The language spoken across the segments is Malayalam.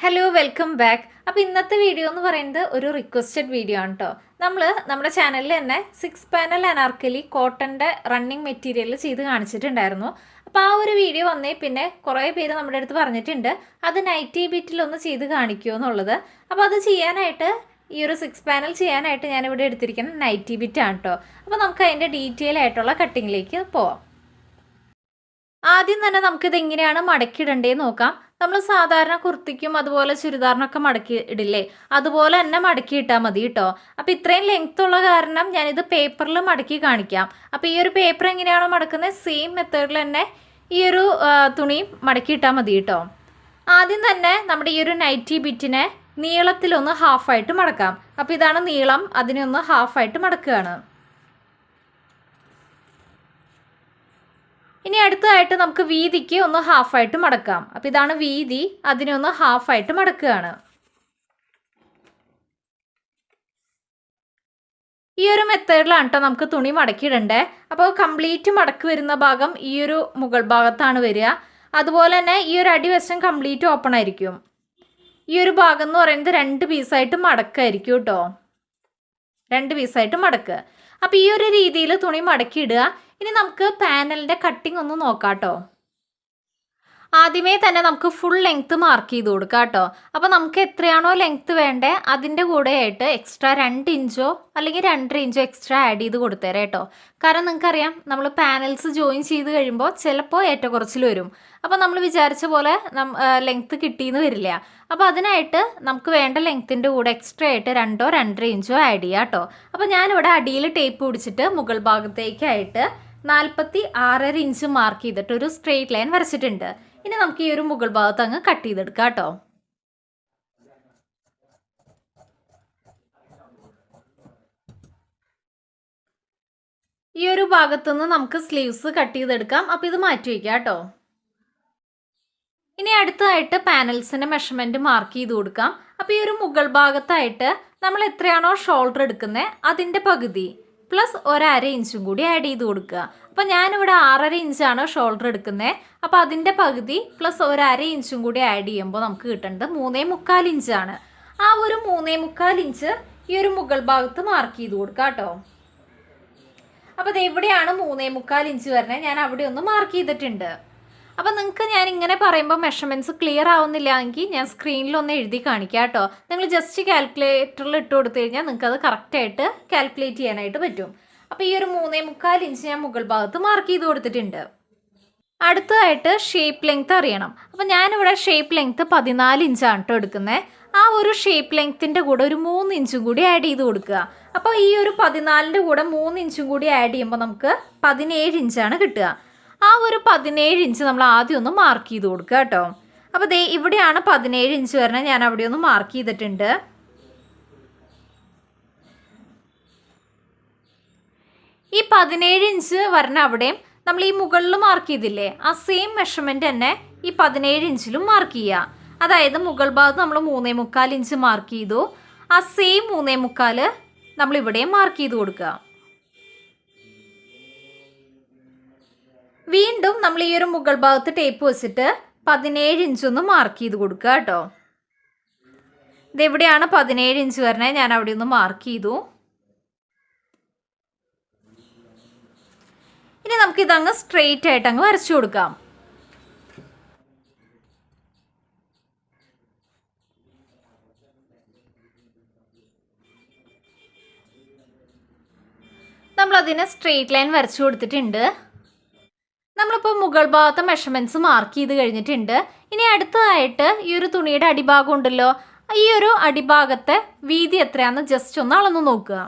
ഹലോ വെൽക്കം ബാക്ക് അപ്പോൾ ഇന്നത്തെ വീഡിയോ എന്ന് പറയുന്നത് ഒരു റിക്വസ്റ്റഡ് വീഡിയോ ആണ് കേട്ടോ നമ്മൾ നമ്മുടെ ചാനലിൽ തന്നെ സിക്സ് പാനൽ അനാർക്കലി കോട്ടന്റെ റണ്ണിങ് മെറ്റീരിയൽ ചെയ്ത് കാണിച്ചിട്ടുണ്ടായിരുന്നു. അപ്പോൾ ആ ഒരു വീഡിയോ വന്നേ പിന്നെ കുറേ പേര് നമ്മുടെ അടുത്ത് പറഞ്ഞിട്ടുണ്ട്. അത് നൈറ്റി ബിറ്റിലൊന്ന് ചെയ്ത് കാണിക്കുമോ എന്നുള്ളത്. അപ്പോൾ അത് ചെയ്യാനായിട്ട് ഈ ഒരു സിക്സ് പാനൽ ചെയ്യാനായിട്ട് ഞാനിവിടെ എടുത്തിരിക്കുന്ന നൈറ്റി ബിറ്റ് ആണ് കേട്ടോ അപ്പോൾ നമുക്ക് അതിന്റെ ഡീറ്റെയിൽ ആയിട്ടുള്ള കട്ടിങ്ങിലേക്ക് പോവാം. ആദ്യം തന്നെ നമുക്കിത് എങ്ങനെയാണ് മടക്കിയിടണ്ടേ നോക്കാം. നമ്മൾ സാധാരണ കുർത്തിക്കും അതുപോലെ ചുരിദാറിനൊക്കെ മടക്കി ഇടില്ലേ? അതുപോലെ തന്നെ മടക്കി ഇട്ടാൽ മതി കേട്ടോ അപ്പോൾ ഇത്രയും ലെങ്ത് ഉള്ള കാരണം ഞാനിത് പേപ്പറിൽ മടക്കി കാണിക്കാം. അപ്പോൾ ഈ ഒരു പേപ്പർ എങ്ങനെയാണോ മടക്കുന്നത് സെയിം മെത്തേഡിൽ തന്നെ ഈ ഒരു തുണി മടക്കി ഇട്ടാൽ മതി കേട്ടോ ആദ്യം തന്നെ നമ്മുടെ ഈ ഒരു നൈറ്റി ബിറ്റിനെ നീളത്തിലൊന്ന് ഹാഫായിട്ട് മടക്കാം. അപ്പോൾ ഇതാണ് നീളം അതിനൊന്ന് ഹാഫായിട്ട് മടക്കുകയാണ് ഇനി അടുത്തതായിട്ട് നമുക്ക് വീതിക്ക് ഒന്ന് ഹാഫായിട്ട് മടക്കാം. അപ്പോൾ ഇതാണ് വീതി. അതിനെ ഒന്ന് ഹാഫായിട്ട് മടക്കുകയാണ്. ഈ ഒരു മെത്തേഡിലാണ് കേട്ടോ നമുക്ക് തുണി മടക്കിയിടണ്ടേ. അപ്പോൾ കംപ്ലീറ്റ് മടക്ക് വരുന്ന ഭാഗം ഈ ഒരു മുകൾ ഭാഗത്താണ് വരിക. അതുപോലെ തന്നെ ഈ ഒരു അടിവശം കംപ്ലീറ്റ് ഓപ്പൺ ആയിരിക്കും. ഈ ഒരു ഭാഗം എന്ന് പറയുന്നത് രണ്ട് പീസായിട്ട് മടക്കായിരിക്കും കേട്ടോ രണ്ട് പീസായിട്ട് മടക്കുക അപ്പോൾ ഈ ഒരു രീതിയിൽ തുണി മടക്കി ഇടുക ഇനി നമുക്ക് പാനലിന്റെ കട്ടിംഗ് ഒന്ന് നോക്കാം കേട്ടോ ആദ്യമേ തന്നെ നമുക്ക് ഫുൾ ലെങ്ത്ത് മാർക്ക് ചെയ്ത് കൊടുക്കാം കേട്ടോ. അപ്പോൾ നമുക്ക് എത്രയാണോ ലെങ്ത്ത് വേണ്ടേ അതിന്റെ കൂടെയായിട്ട് എക്സ്ട്രാ രണ്ട് ഇഞ്ചോ അല്ലെങ്കിൽ രണ്ടര ഇഞ്ചോ എക്സ്ട്രാ ആഡ് ചെയ്ത് കൊടുത്തേരാം കേട്ടോ. കാരണം നിങ്ങൾക്കറിയാം നമ്മൾ പാനൽസ് ജോയിൻ ചെയ്ത് കഴിയുമ്പോൾ ചിലപ്പോൾ ഏറ്റക്കുറച്ചിൽ വരും. അപ്പോൾ നമ്മൾ വിചാരിച്ച പോലെ ലെങ്ത്ത് കിട്ടിയെന്ന് വരില്ല. അപ്പോൾ അതിനായിട്ട് നമുക്ക് വേണ്ട ലെങ്ത്തിന്റെ കൂടെ എക്സ്ട്രാ ആയിട്ട് രണ്ടോ രണ്ടര ഇഞ്ചോ ആഡ് ചെയ്യാം കേട്ടോ. അപ്പോൾ ഞാനിവിടെ അടിയിൽ ടേപ്പ് പിടിച്ചിട്ട് മുകൾ ഭാഗത്തേക്കായിട്ട് നാൽപ്പത്തി ആറര ഇഞ്ച് മാർക്ക് ചെയ്തിട്ട് ഒരു സ്ട്രെയിറ്റ് ലൈൻ വരച്ചിട്ടുണ്ട്. ഇനി നമുക്ക് ഈ ഒരു മുകൾ ഭാഗത്ത് അങ്ങ് കട്ട് ചെയ്തെടുക്കാം കേട്ടോ. ഈ ഒരു ഭാഗത്തു നിന്ന് നമുക്ക് സ്ലീവ്സ് കട്ട് ചെയ്തെടുക്കാം. അപ്പോൾ ഇത് മാറ്റി വയ്ക്കാം കേട്ടോ. ഇനി അടുത്തതായിട്ട് പാനൽസിന്റെ മെഷർമെന്റ് മാർക്ക് ചെയ്ത് കൊടുക്കാം. അപ്പോൾ ഈ ഒരു മുകൾ ഭാഗത്തായിട്ട് നമ്മൾ എത്രയാണോ ഷോൾഡർ എടുക്കുന്നത് അതിന്റെ പകുതി. പ്ലസ് ഒരര ഇഞ്ചും കൂടി ആഡ് ചെയ്ത് കൊടുക്കുക. അപ്പോൾ ഞാനിവിടെ ആറര ഇഞ്ചാണ് ഷോൾഡർ എടുക്കുന്നത് അപ്പോൾ അതിന്റെ പകുതി പ്ലസ് ഒരര ഇഞ്ചും കൂടി ആഡ് ചെയ്യുമ്പോൾ നമുക്ക് കിട്ടേണ്ടത് മൂന്നേ മുക്കാൽ ഇഞ്ചാണ് ആ ഒരു മൂന്നേ മുക്കാൽ ഇഞ്ച് ഈ ഒരു മുകൾ ഭാഗത്ത് മാർക്ക് ചെയ്ത് കൊടുക്കുക കേട്ടോ. അപ്പോൾ അത് എവിടെയാണ് മൂന്നേ മുക്കാൽ ഇഞ്ച് വരുന്നത്? ഞാൻ അവിടെ ഒന്ന് മാർക്ക് ചെയ്തിട്ടുണ്ട്. അപ്പോൾ നിങ്ങൾക്ക് ഞാൻ ഇങ്ങനെ പറയുമ്പോൾ മെഷർമെന്റ്സ് ക്ലിയർ ആവുന്നില്ല എങ്കിൽ ഞാൻ സ്ക്രീനിൽ ഒന്ന് എഴുതി കാണിക്കാം കേട്ടോ നിങ്ങൾ ജസ്റ്റ് കാൽക്കുലേറ്ററിൽ ഇട്ട് കൊടുത്തു കഴിഞ്ഞാൽ നിങ്ങൾക്ക് അത് കറക്റ്റായിട്ട് കാൽക്കുലേറ്റ് ചെയ്യാനായിട്ട് പറ്റും. അപ്പോൾ ഈ ഒരു മൂന്നേ മുക്കാൽ ഇഞ്ച് ഞാൻ മുകൾ ഭാഗത്ത് മാർക്ക് ചെയ്ത് കൊടുത്തിട്ടുണ്ട്. അടുത്തതായിട്ട് ഷേപ്പ് ലെങ്ത് അറിയണം. അപ്പോൾ ഞാനിവിടെ ഷേപ്പ് ലെങ്ത് പതിനാല് ഇഞ്ചാണ് കേട്ടോ എടുക്കുന്നത് ആ ഒരു ഷേപ്പ് ലെങ്ത്തിന്റെ കൂടെ ഒരു മൂന്ന് ഇഞ്ചും കൂടി ആഡ് ചെയ്ത് കൊടുക്കുക. അപ്പോൾ ഈ ഒരു പതിനാലിന്റെ കൂടെ മൂന്ന് ഇഞ്ചും കൂടി ആഡ് ചെയ്യുമ്പോൾ നമുക്ക് പതിനേഴ് ഇഞ്ചാണ് കിട്ടുക. ആ ഒരു പതിനേഴ് ഇഞ്ച് നമ്മൾ ആദ്യം ഒന്ന് മാർക്ക് ചെയ്ത് കൊടുക്കുക കേട്ടോ. അപ്പോൾ ദേ ഇവിടെയാണ് പതിനേഴ് ഇഞ്ച് വരണം ഞാൻ അവിടെ ഒന്ന് മാർക്ക് ചെയ്തിട്ടുണ്ട്. ഈ പതിനേഴ് ഇഞ്ച് വരണ അവിടെയും നമ്മൾ ഈ മുകളിൽ മാർക്ക് ചെയ്തില്ലേ? ആ സെയിം മെഷർമെന്റ് തന്നെ ഈ പതിനേഴ് ഇഞ്ചിലും മാർക്ക് ചെയ്യുക. അതായത് മുകൾ ഭാഗത്ത് നമ്മൾ മൂന്നേ മുക്കാൽ ഇഞ്ച് മാർക്ക് ചെയ്തു. ആ സെയിം മൂന്നേ മുക്കാൽ നമ്മൾ ഇവിടെയും മാർക്ക് ചെയ്ത് കൊടുക്കുക. വീണ്ടും നമ്മൾ ഈ ഒരു മുകൾ ഭാഗത്ത് ടേപ്പ് വെച്ചിട്ട് പതിനേഴ് ഇഞ്ചൊന്ന് മാർക്ക് ചെയ്ത് കൊടുക്കുക കേട്ടോ. ഇതെവിടെയാണ് പതിനേഴ് ഇഞ്ച് വരണേ? ഞാൻ അവിടെ ഒന്ന് മാർക്ക് ചെയ്തു. ഇനി നമുക്ക് ഇതങ്ങ് സ്ട്രെയിറ്റ് ആയിട്ട് അങ്ങ് വരച്ചു കൊടുക്കാം. നമ്മളതിനെ സ്ട്രെയിറ്റ് ലൈൻ വരച്ചു കൊടുത്തിട്ടുണ്ട്. നമ്മളിപ്പോൾ മുകൾ ഭാഗത്തെ മെഷർമെന്റ്സ് മാർക്ക് ചെയ്ത് കഴിഞ്ഞിട്ടുണ്ട്. ഇനി അടുത്തതായിട്ട് ഈ ഒരു തുണിയുടെ അടിഭാഗം ഉണ്ടല്ലോ. ഈ ഒരു അടിഭാഗത്തെ വീതി എത്രയാണെന്ന് ജസ്റ്റ് ഒന്ന് അളന്ന് നോക്കുക.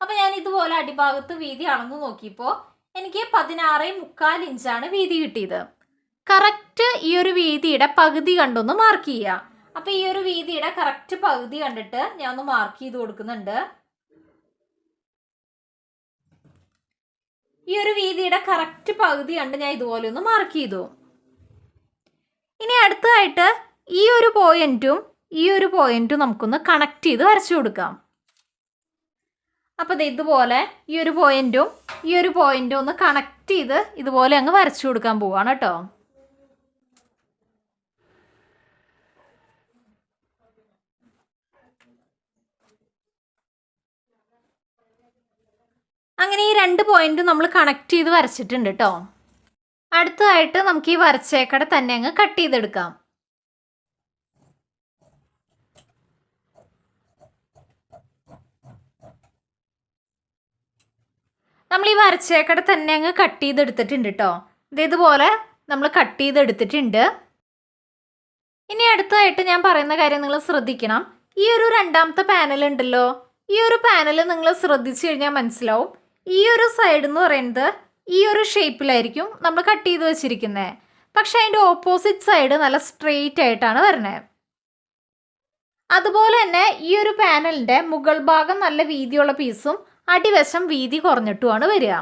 അപ്പോൾ ഞാൻ ഇതുപോലെ അടിഭാഗത്ത് വീതി അളന്ന് നോക്കിയപ്പോൾ എനിക്ക് പതിനാറ് മുക്കാൽ ഇഞ്ചാണ് വീതി കിട്ടിയത്. കറക്റ്റ് ഈ ഒരു വീതിയുടെ പകുതി കണ്ടൊന്ന് മാർക്ക് ചെയ്യുക. അപ്പോൾ ഈ ഒരു വീതിയുടെ കറക്റ്റ് പകുതി കണ്ടിട്ട് ഞാൻ ഒന്ന് മാർക്ക് ചെയ്ത് കൊടുക്കുന്നുണ്ട്. ഈ ഒരു വീതിയുടെ കറക്റ്റ് പകുതി കണ്ട് ഞാൻ ഇതുപോലെ ഒന്ന് മാർക്ക് ചെയ്തു. ഇനി അടുത്തതായിട്ട് ഈ ഒരു പോയിന്റും ഈ ഒരു പോയിന്റും നമുക്കൊന്ന് കണക്ട് ചെയ്ത് വരച്ചു കൊടുക്കാം. അപ്പോൾ ഇതുപോലെ ഈ ഒരു പോയിന്റും ഈ ഒരു പോയിന്റും ഒന്ന് കണക്ട് ചെയ്ത് ഇതുപോലെ അങ്ങ് വരച്ചു കൊടുക്കാൻ പോവാണ് കേട്ടോ. അങ്ങനെ ഈ രണ്ട് പോയിന്റും നമ്മൾ കണക്ട് ചെയ്ത് വരച്ചിട്ടുണ്ട് കേട്ടോ അടുത്തതായിട്ട് നമുക്ക് ഈ വരച്ചേക്കട തന്നെ അങ്ങ് കട്ട് ചെയ്തെടുക്കാം. നമ്മൾ ഈ വരച്ചേക്കട തന്നെ അങ്ങ് കട്ട് ചെയ്തെടുത്തിട്ടുണ്ട് കേട്ടോ ഇത് ഇതുപോലെ നമ്മൾ കട്ട് ചെയ്തെടുത്തിട്ടുണ്ട്. ഇനി അടുത്തതായിട്ട് ഞാൻ പറയുന്ന കാര്യം നിങ്ങൾ ശ്രദ്ധിക്കണം. ഈ ഒരു രണ്ടാമത്തെ പാനൽ ഉണ്ടല്ലോ. ഈ ഒരു പാനൽ നിങ്ങൾ ശ്രദ്ധിച്ചു കഴിഞ്ഞാൽ മനസ്സിലാവും. ഈ ഒരു സൈഡ് എന്ന് പറയുന്നത് ഈ ഒരു ഷേപ്പിലായിരിക്കും നമ്മൾ കട്ട് ചെയ്ത് വെച്ചിരിക്കുന്നത് പക്ഷെ അതിന്റെ ഓപ്പോസിറ്റ് സൈഡ് നല്ല സ്ട്രെയിറ്റ് ആയിട്ടാണ് വരുന്നത് അതുപോലെ തന്നെ ഈ ഒരു പാനലിന്റെ മുകൾ ഭാഗം നല്ല വീതിയുള്ള പീസും അടിവശം വീതി കുറഞ്ഞിട്ടുമാണ് വരിക.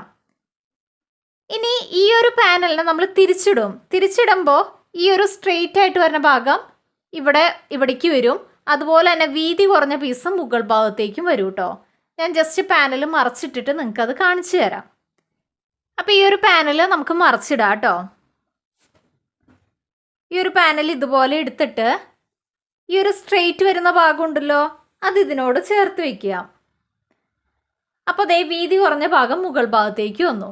ഇനി ഈ ഒരു പാനലിനെ നമ്മൾ തിരിച്ചിടും. തിരിച്ചിടുമ്പോൾ ഈ ഒരു സ്ട്രെയിറ്റ് ആയിട്ട് വരുന്ന ഭാഗം ഇവിടെ ഇവിടേക്ക് വരും. അതുപോലെ തന്നെ വീതി കുറഞ്ഞ പീസ് മുകൾ ഭാഗത്തേക്കും വരും കേട്ടോ ഞാൻ ജസ്റ്റ് പാനൽ മറച്ചിട്ടിട്ട് നിങ്ങൾക്ക് അത് കാണിച്ചു തരാം. അപ്പോൾ ഈ ഒരു പാനൽ നമുക്ക് മറച്ചിടാം കേട്ടോ. ഈ ഒരു പാനൽ ഇതുപോലെ എടുത്തിട്ട് ഈ ഒരു സ്ട്രെയിറ്റ് വരുന്ന ഭാഗം ഉണ്ടല്ലോ അത് ഇതിനോട് ചേർത്ത് വയ്ക്കുക അപ്പോൾ അതേ വീതി കുറഞ്ഞ ഭാഗം മുകൾ ഭാഗത്തേക്ക് വന്നു.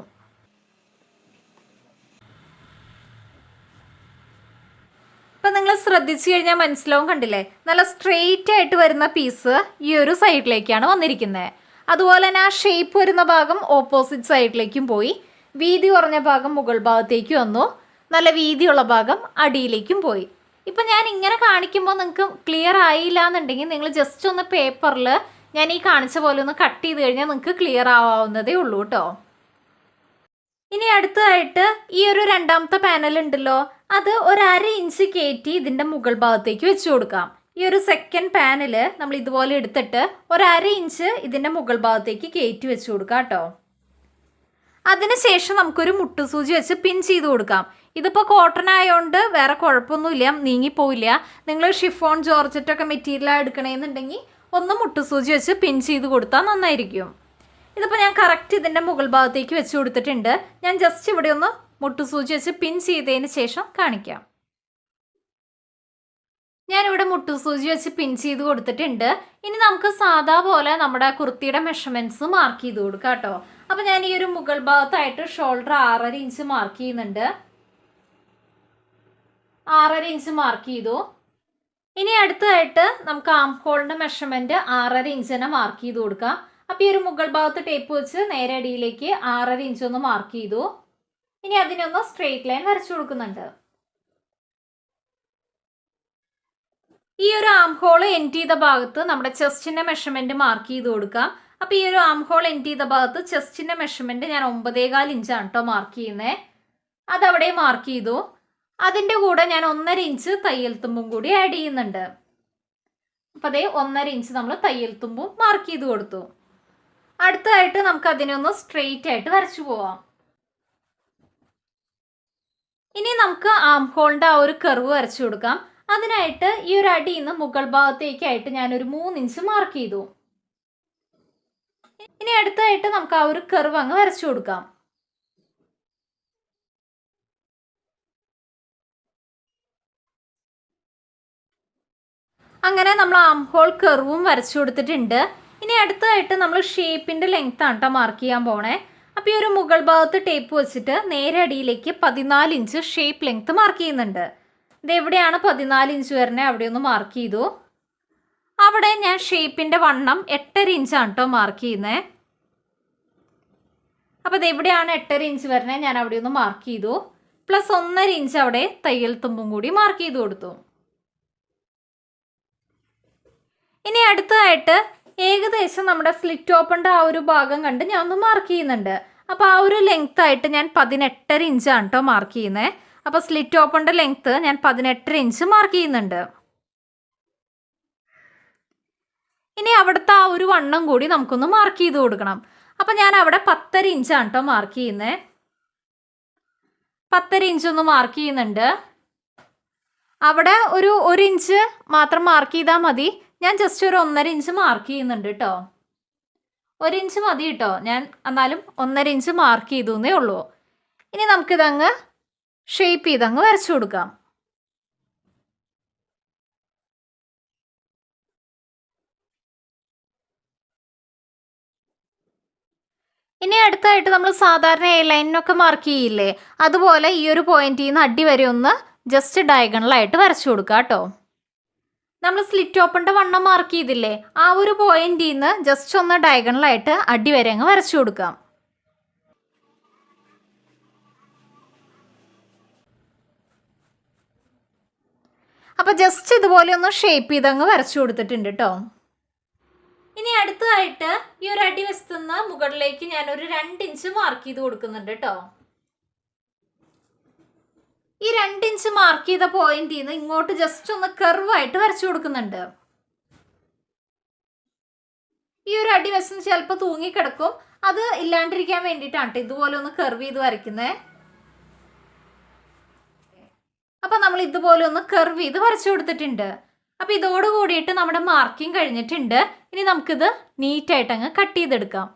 ഇപ്പം നിങ്ങൾ ശ്രദ്ധിച്ചു കഴിഞ്ഞാൽ മനസ്സിലാവും കണ്ടില്ലേ? നല്ല സ്ട്രെയിറ്റ് ആയിട്ട് വരുന്ന പീസ് ഈ ഒരു സൈഡിലേക്കാണ് വന്നിരിക്കുന്നത് അതുപോലെ തന്നെ ആ ഷേപ്പ് വരുന്ന ഭാഗം ഓപ്പോസിറ്റ് സൈഡിലേക്കും പോയി. വീതി കുറഞ്ഞ ഭാഗം മുകൾ ഭാഗത്തേക്ക് വന്നു. നല്ല വീതിയുള്ള ഭാഗം അടിയിലേക്കും പോയി. ഇപ്പം ഞാൻ ഇങ്ങനെ കാണിക്കുമ്പോൾ നിങ്ങൾക്ക് ക്ലിയർ ആയില്ല എന്നുണ്ടെങ്കിൽ നിങ്ങൾ ജസ്റ്റ് ഒന്ന് പേപ്പറിൽ ഞാൻ ഈ കാണിച്ച പോലെ ഒന്ന് കട്ട് ചെയ്ത് കഴിഞ്ഞാൽ നിങ്ങൾക്ക് ക്ലിയർ ആവാവുന്നതേ ഉള്ളൂ കേട്ടോ ഇനി അടുത്തതായിട്ട് ഈ ഒരു രണ്ടാമത്തെ പാനൽ ഉണ്ടല്ലോ. അത് ഒരു അര ഇഞ്ച് കയറ്റി ഇതിന്റെ മുകൾ ഭാഗത്തേക്ക് വെച്ച് കൊടുക്കാം. ഈ ഒരു സെക്കൻഡ് പാനൽ നമ്മൾ ഇതുപോലെ എടുത്തിട്ട് ഒരു അര ഇഞ്ച് ഇതിന്റെ മുകൾ ഭാഗത്തേക്ക് കയറ്റി വെച്ച് കൊടുക്കാം കേട്ടോ. അതിനുശേഷം നമുക്കൊരു മുട്ടുസൂചി വെച്ച് പിൻ ചെയ്ത് കൊടുക്കാം. ഇതിപ്പോൾ കോട്ടൺ ആയതുകൊണ്ട് വേറെ കുഴപ്പമൊന്നുമില്ല നീങ്ങിപ്പോയില്ല നിങ്ങൾ ഷിഫോൺ ജോർജറ്റൊക്കെ മെറ്റീരിയൽ എടുക്കണമെന്നുണ്ടെങ്കിൽ ഒന്ന് മുട്ടു സൂചി വെച്ച് പിൻ ചെയ്ത് കൊടുത്താൽ നന്നായിരിക്കും. ഇതിപ്പോൾ ഞാൻ കറക്റ്റ് ഇതിന്റെ മുകൾ ഭാഗത്തേക്ക് വെച്ച് കൊടുത്തിട്ടുണ്ട്. ഞാൻ ജസ്റ്റ് ഇവിടെ ഒന്ന് മുട്ടുസൂചി വെച്ച് പിൻ ചെയ്തതിന് ശേഷം കാണിക്കാം. ഞാനിവിടെ മുട്ടുസൂചി വെച്ച് പിൻ ചെയ്ത് കൊടുത്തിട്ടുണ്ട്. ഇനി നമുക്ക് സാധാ പോലെ നമ്മുടെ കുർത്തിയുടെ മെഷർമെന്റ്സ് മാർക്ക് ചെയ്ത് കൊടുക്കാം കേട്ടോ. അപ്പോൾ ഞാൻ ഈ ഒരു മുകൾ ഭാഗത്തായിട്ട് ഷോൾഡർ ആറര ഇഞ്ച് മാർക്ക് ചെയ്യുന്നുണ്ട്. ആറര ഇഞ്ച് മാർക്ക് ചെയ്തു. ഇനി അടുത്തതായിട്ട് നമുക്ക് ആം ഹോളിന്റെ മെഷർമെന്റ് ആറര ഇഞ്ച് തന്നെ മാർക്ക് ചെയ്ത് കൊടുക്കാം. അപ്പോൾ ഈ ഒരു മുകൾ ഭാഗത്ത് ടേപ്പ് വെച്ച് നേരെ അടിയിലേക്ക് ആറര ഇഞ്ച് ഒന്ന് മാർക്ക് ചെയ്തു. ഇനി അതിനൊന്ന് സ്ട്രെയിറ്റ് ലൈൻ വരച്ചു കൊടുക്കുന്നുണ്ട്. ഈ ഒരു ആം ഹോൾ എൻഡ് ചെയ്ത ഭാഗത്ത് നമ്മുടെ ചെസ്റ്റിന്റെ മെഷർമെന്റ് മാർക്ക് ചെയ്ത് കൊടുക്കാം. അപ്പോൾ ഈ ഒരു ആം ഹോൾ എൻഡ് ചെയ്ത ഭാഗത്ത് ചെസ്റ്റിന്റെ മെഷർമെന്റ് ഞാൻ ഒമ്പതേകാൽ ഇഞ്ചാണ് കേട്ടോ മാർക്ക് ചെയ്യുന്നത് അതവിടെ മാർക്ക് ചെയ്തു. അതിന്റെ കൂടെ ഞാൻ ഒന്നര ഇഞ്ച് തയ്യൽ തുമ്പും കൂടി ആഡ് ചെയ്യുന്നുണ്ട്. അപ്പോൾ അതേ ഒന്നര ഇഞ്ച് നമ്മൾ തയ്യൽ തുമ്പും മാർക്ക് ചെയ്ത് കൊടുത്തു. അടുത്തതായിട്ട് നമുക്ക് അതിനൊന്ന് സ്ട്രെയിറ്റ് ആയിട്ട് വരച്ചു പോവാം. ഇനി നമുക്ക് ആം ഹോളിന്റെ ആ ഒരു കർവ് വരച്ചു കൊടുക്കാം. അതിനായിട്ട് ഈ ഒരു അടിയിൽ നിന്ന് മുകൾ ഭാഗത്തേക്കായിട്ട് ഞാനൊരു മൂന്ന് ഇഞ്ച് മാർക്ക് ചെയ്തു. ഇനി അടുത്തായിട്ട് നമുക്ക് ആ ഒരു കർവ് അങ്ങ് വരച്ചു കൊടുക്കാം. അങ്ങനെ നമ്മൾ ആം ഹോൾ കർവും വരച്ചു കൊടുത്തിട്ടുണ്ട്. ഇനി അടുത്തതായിട്ട് നമ്മൾ ഷേപ്പിന്റെ ലെങ്ത് ആണ് കേട്ടോ മാർക്ക് ചെയ്യാൻ പോണേ. അപ്പോൾ ഈ ഒരു മുകൾ ഭാഗത്ത് ടേപ്പ് വെച്ചിട്ട് നേരെ അടിയിലേക്ക് പതിനാല് ഇഞ്ച് ഷേപ്പ് ലെങ്ത് മാർക്ക് ചെയ്യുന്നുണ്ട്. ഇത് എവിടെയാണ് പതിനാല് ഇഞ്ച് വരണേ? അവിടെ ഒന്ന് മാർക്ക് ചെയ്തു. അവിടെ ഞാൻ ഷേപ്പിന്റെ വണ്ണം എട്ടര ഇഞ്ചാണ് കേട്ടോ മാർക്ക് ചെയ്യുന്നത് അപ്പോൾ ഇത് എവിടെയാണ് എട്ടര ഇഞ്ച് വരണേ? ഞാൻ അവിടെ ഒന്ന് മാർക്ക് ചെയ്തു. പ്ലസ് ഒന്നര ഇഞ്ച് അവിടെ തയ്യൽ തുമ്പും കൂടി മാർക്ക് ചെയ്ത് കൊടുത്തു. ഇനി അടുത്തതായിട്ട് ഏകദേശം നമ്മുടെ സ്ലിറ്റ് ഓപ്പണിന്റെ ആ ഒരു ഭാഗം കണ്ട് ഞാൻ ഒന്ന് മാർക്ക് ചെയ്യുന്നുണ്ട്. അപ്പോൾ ആ ഒരു ലെങ്ത് ആയിട്ട് ഞാൻ പതിനെട്ടര ഇഞ്ചാണ് കേട്ടോ മാർക്ക് ചെയ്യുന്നത് അപ്പോൾ സ്ലിറ്റ് ഓപ്പണിന്റെ ലെങ്ത്ത് ഞാൻ പതിനെട്ടര ഇഞ്ച് മാർക്ക് ചെയ്യുന്നുണ്ട്. ഇനി അവിടുത്തെ ആ ഒരു വണ്ണം കൂടി നമുക്കൊന്ന് മാർക്ക് ചെയ്ത് കൊടുക്കണം. അപ്പം ഞാൻ അവിടെ പത്തര ഇഞ്ചാണ് കേട്ടോ മാർക്ക് ചെയ്യുന്നത് പത്തര ഇഞ്ച് ഒന്ന് മാർക്ക് ചെയ്യുന്നുണ്ട്. അവിടെ ഒരു ഒരു ഇഞ്ച് മാത്രം മാർക്ക് ചെയ്താൽ മതി. ഞാൻ ജസ്റ്റ് ഒരു ഒന്നര ഇഞ്ച് മാർക്ക് ചെയ്യുന്നുണ്ട് കേട്ടോ ഒരു ഇഞ്ച് മതി കേട്ടോ ഞാൻ എന്നാലും ഒന്നര ഇഞ്ച് മാർക്ക് ചെയ്തു എന്നേ ഉള്ളൂ. ഇനി നമുക്കിതങ്ങ് ഷേപ്പ് ചെയ്തങ്ങ് വരച്ചു കൊടുക്കാം. ഇനി അടുത്തായിട്ട് നമ്മൾ സാധാരണ എ ലൈനിനൊക്കെ മാർക്ക് ചെയ്യില്ലേ? അതുപോലെ ഈ ഒരു പോയിന്റിൽ നിന്ന് അടി വരെ ഒന്ന് ജസ്റ്റ് ഡയഗണലായിട്ട് വരച്ചു കൊടുക്കാം കേട്ടോ നമ്മൾ സ്ലിറ്റ് ഓപ്പണിന്റെ വണ്ണം മാർക്ക് ചെയ്തില്ലേ? ആ ഒരു പോയിന്റിൽ നിന്ന് ജസ്റ്റ് ഒന്ന് ഡയഗണലായിട്ട് അടി വരെ അങ്ങ് വരച്ചു കൊടുക്കാം അപ്പോൾ ജസ്റ്റ് ഇതുപോലെ ഒന്ന് ഷേപ്പ് ചെയ്ത് അങ്ങ് വരച്ചു കൊടുത്തിട്ടുണ്ട് കേട്ടോ ഇനി അടുത്തതായിട്ട് ഈ ഒരു അടി വശത്തുനിന്ന് മുകളിലേക്ക് ഞാനൊരു ഒരു രണ്ട് ഇഞ്ച് മാർക്ക് ചെയ്ത് കൊടുക്കുന്നുണ്ട് കേട്ടോ ഈ രണ്ട് ഇഞ്ച് മാർക്ക് ചെയ്ത പോയിന്റിൽ നിന്ന് ഇങ്ങോട്ട് ജസ്റ്റ് ഒന്ന് കർവായിട്ട് വരച്ചു കൊടുക്കുന്നുണ്ട്. ഈ ഒരു അടി വശം ചിലപ്പോൾ തൂങ്ങിക്കിടക്കും. അത് ഇല്ലാണ്ടിരിക്കാൻ വേണ്ടിയിട്ടാണ് ട്ടോ ഇതുപോലെ ഒന്ന് കർവ് ചെയ്ത് വരയ്ക്കുന്നത് അപ്പൊ നമ്മൾ ഇതുപോലെ ഒന്ന് കർവ് ചെയ്ത് വരച്ചു കൊടുത്തിട്ടുണ്ട്. അപ്പൊ ഇതോട് കൂടിയിട്ട് നമ്മുടെ മാർക്കിംഗ് കഴിഞ്ഞിട്ടുണ്ട്. ഇനി നമുക്കിത് നീറ്റായിട്ട് അങ്ങ് കട്ട് ചെയ്തെടുക്കാം.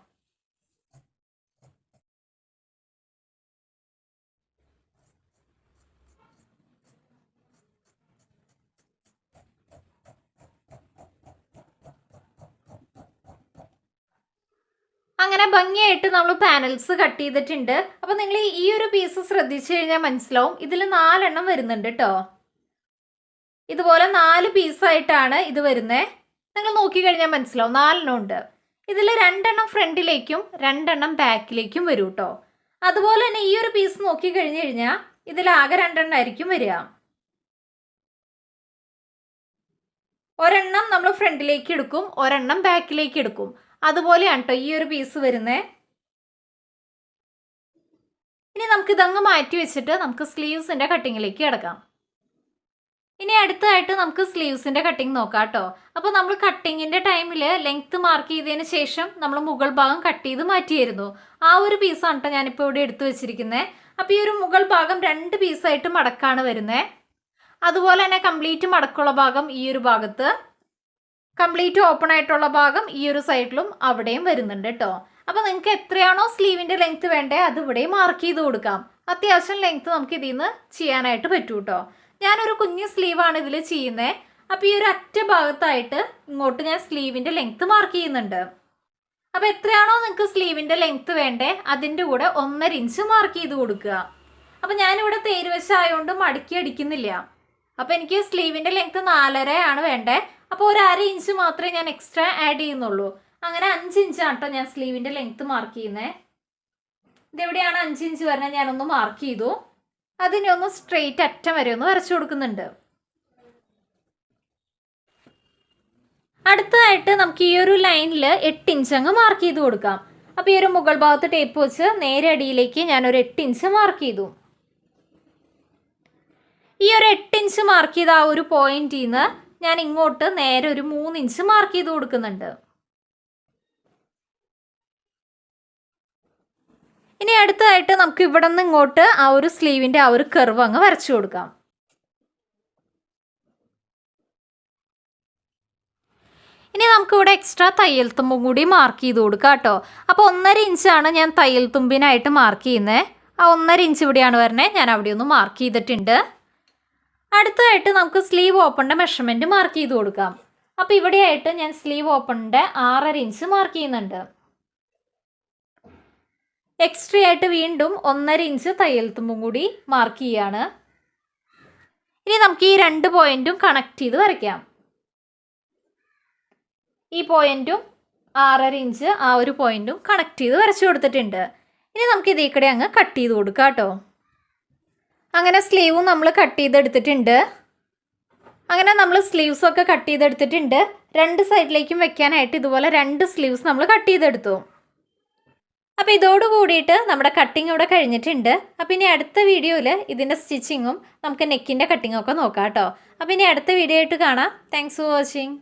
അങ്ങനെ ഭംഗിയായിട്ട് നമ്മൾ പാനൽസ് കട്ട് ചെയ്തിട്ടുണ്ട്. അപ്പൊ നിങ്ങൾ ഈ ഒരു പീസ് ശ്രദ്ധിച്ചു കഴിഞ്ഞാൽ മനസ്സിലാവും. ഇതിൽ നാലെണ്ണം വരുന്നുണ്ട് കേട്ടോ ഇതുപോലെ നാല് പീസായിട്ടാണ് ഇത് വരുന്നത് നിങ്ങൾ നോക്കിക്കഴിഞ്ഞാൽ മനസ്സിലാവും. നാലെണ്ണം ഉണ്ട്. ഇതിൽ രണ്ടെണ്ണം ഫ്രണ്ടിലേക്കും രണ്ടെണ്ണം ബാക്കിലേക്കും വരും കേട്ടോ അതുപോലെ തന്നെ ഈ ഒരു പീസ് നോക്കി കഴിഞ്ഞു കഴിഞ്ഞാൽ ഇതിലാകെ രണ്ടെണ്ണം ആയിരിക്കും വരിക. ഒരെണ്ണം നമ്മൾ ഫ്രണ്ടിലേക്ക് എടുക്കും ഒരെണ്ണം ബാക്കിലേക്ക് എടുക്കും. അതുപോലെയാണ് കേട്ടോ ഈ ഒരു പീസ് വരുന്നത് ഇനി നമുക്ക് ഇതങ്ങ് മാറ്റി വെച്ചിട്ട് നമുക്ക് സ്ലീവ്സിന്റെ കട്ടിങ്ങിലേക്ക് കിടക്കാം. ഇനി അടുത്തതായിട്ട് നമുക്ക് സ്ലീവ്സിന്റെ കട്ടിങ് നോക്കാം കേട്ടോ അപ്പോൾ നമ്മൾ കട്ടിങ്ങിന്റെ ടൈമിൽ ലെങ്ത്ത് മാർക്ക് ചെയ്തതിന് ശേഷം നമ്മൾ മുകൾ ഭാഗം കട്ട് ചെയ്ത് മാറ്റിയായിരുന്നു. ആ ഒരു പീസാണ് കേട്ടോ ഞാനിപ്പോൾ ഇവിടെ എടുത്തു വെച്ചിരിക്കുന്നത് അപ്പോൾ ഈ ഒരു മുകൾ ഭാഗം രണ്ട് പീസായിട്ട് മടക്കാണ് വരുന്നത് അതുപോലെ തന്നെ കംപ്ലീറ്റ് മടക്കുള്ള ഭാഗം ഈ ഒരു ഭാഗത്ത്. കംപ്ലീറ്റ് ഓപ്പൺ ആയിട്ടുള്ള ഭാഗം ഈ ഒരു സൈഡിലും അവിടെയും വരുന്നുണ്ട് കേട്ടോ അപ്പോൾ നിങ്ങൾക്ക് എത്രയാണോ സ്ലീവിന്റെ ലെങ്ത് വേണ്ടേ അത് ഇവിടെയും മാർക്ക് ചെയ്ത് കൊടുക്കാം. അത്യാവശ്യം ലെങ്ത്ത് നമുക്ക് ഇതിൽ നിന്ന് ചെയ്യാനായിട്ട് പറ്റൂ കേട്ടോ ഞാനൊരു കുഞ്ഞു സ്ലീവാണ് ഇതിൽ ചെയ്യുന്നത് അപ്പോൾ ഈ ഒരു അറ്റ ഭാഗത്തായിട്ട് ഇങ്ങോട്ട് ഞാൻ സ്ലീവിന്റെ ലെങ്ത്ത് മാർക്ക് ചെയ്യുന്നുണ്ട്. അപ്പോൾ എത്രയാണോ നിങ്ങൾക്ക് സ്ലീവിന്റെ ലെങ്ത്ത് വേണ്ടേ അതിന്റെ കൂടെ ഒന്നര ഇഞ്ച് മാർക്ക് ചെയ്ത് കൊടുക്കുക. അപ്പോൾ ഞാനിവിടെ തേരുവശമായതുകൊണ്ട് മടക്കി അടിക്കുന്നില്ല. അപ്പോൾ എനിക്ക് സ്ലീവിന്റെ ലെങ്ത് നാലര ആണ് വേണ്ടേ. അപ്പോൾ ഒരു അര ഇഞ്ച് മാത്രമേ ഞാൻ എക്സ്ട്രാ ആഡ് ചെയ്യുന്നുള്ളൂ. അങ്ങനെ അഞ്ച് ഇഞ്ചാണ് കേട്ടോ ഞാൻ സ്ലീവിന്റെ ലെങ്ത് മാർക്ക് ചെയ്യുന്നത് ഇതെവിടെയാണ് അഞ്ച് ഇഞ്ച് വരണേ ഞാനൊന്ന് മാർക്ക് ചെയ്തു. അതിനെ ഒന്ന് സ്ട്രെയിറ്റ് അറ്റം വരെ ഒന്ന് വരച്ചു കൊടുക്കുന്നുണ്ട്. അടുത്തതായിട്ട് നമുക്ക് ഈ ഒരു ലൈനിൽ എട്ട് ഇഞ്ച് അങ്ങ് മാർക്ക് ചെയ്ത് കൊടുക്കാം. അപ്പോൾ ഈ ഒരു മുകൾ ഭാഗത്ത് ടേപ്പ് വെച്ച് നേരെ അടിയിലേക്ക് ഞാനൊരു എട്ട് ഇഞ്ച് മാർക്ക് ചെയ്തു. ഈ ഒരു എട്ട് ഇഞ്ച് മാർക്ക് ചെയ്ത ആ ഒരു പോയിന്റിൽ നിന്ന് ഞാൻ ഇങ്ങോട്ട് നേരെ ഒരു മൂന്ന് ഇഞ്ച് മാർക്ക് ചെയ്ത് കൊടുക്കുന്നുണ്ട്. ഇനി അടുത്തതായിട്ട് നമുക്ക് ഇവിടെ നിന്ന് ഇങ്ങോട്ട് ആ ഒരു സ്ലീവിന്റെ ആ ഒരു കർവ് അങ്ങ് വരച്ചു കൊടുക്കാം. ഇനി നമുക്കിവിടെ എക്സ്ട്രാ തയ്യൽ തുമ്പും കൂടി മാർക്ക് ചെയ്ത് കൊടുക്കാം കേട്ടോ. അപ്പോൾ ഒന്നര ഇഞ്ചാണ് ഞാൻ തയ്യൽ തുമ്പിനായിട്ട് മാർക്ക് ചെയ്യുന്നത് ആ ഒന്നര ഇഞ്ച് ഇവിടെയാണ് വരണേ. ഞാൻ അവിടെ ഒന്ന് മാർക്ക് ചെയ്തിട്ടുണ്ട്. അടുത്തതായിട്ട് നമുക്ക് സ്ലീവ് ഓപ്പണിന്റെ മെഷർമെന്റ് മാർക്ക് ചെയ്ത് കൊടുക്കാം. അപ്പോൾ ഇവിടെയായിട്ട് ഞാൻ സ്ലീവ് ഓപ്പണിന്റെ ആറര ഇഞ്ച് മാർക്ക് ചെയ്യുന്നുണ്ട്. എക്സ്ട്രാ ആയിട്ട് വീണ്ടും ഒന്നര ഇഞ്ച് തയ്യൽ തുമ്പും കൂടി മാർക്ക് ചെയ്യാണ്. ഇനി നമുക്ക് ഈ രണ്ട് പോയിന്റും കണക്ട് ചെയ്ത് വരയ്ക്കാം. ഈ പോയിന്റും ആറര ഇഞ്ച് ആ ഒരു പോയിന്റും കണക്ട് ചെയ്ത് വരച്ചു കൊടുത്തിട്ടുണ്ട്. ഇനി നമുക്ക് ഇതേക്കടെ കൂടെ അങ്ങ് കട്ട് ചെയ്ത് കൊടുക്കാം കേട്ടോ. അങ്ങനെ സ്ലീവും നമ്മൾ കട്ട് ചെയ്തെടുത്തിട്ടുണ്ട്. അങ്ങനെ നമ്മൾ സ്ലീവ്സൊക്കെ കട്ട് ചെയ്തെടുത്തിട്ടുണ്ട്. രണ്ട് സൈഡിലേക്കും വെക്കാനായിട്ട് ഇതുപോലെ രണ്ട് സ്ലീവ്സ് നമ്മൾ കട്ട് ചെയ്തെടുത്തു. അപ്പോൾ ഇതോട് കൂടിയിട്ട് നമ്മുടെ കട്ടിങ് ഇവിടെ കഴിഞ്ഞിട്ടുണ്ട്. അപ്പോൾ ഇനി അടുത്ത വീഡിയോയിൽ ഇതിന്റെ സ്റ്റിച്ചിങ്ങും നമുക്ക് നെക്കിന്റെ കട്ടിങ്ങും ഒക്കെ നോക്കാം കേട്ടോ. അപ്പോൾ ഇനി അടുത്ത വീഡിയോ ആയിട്ട് കാണാം. Thanks for watching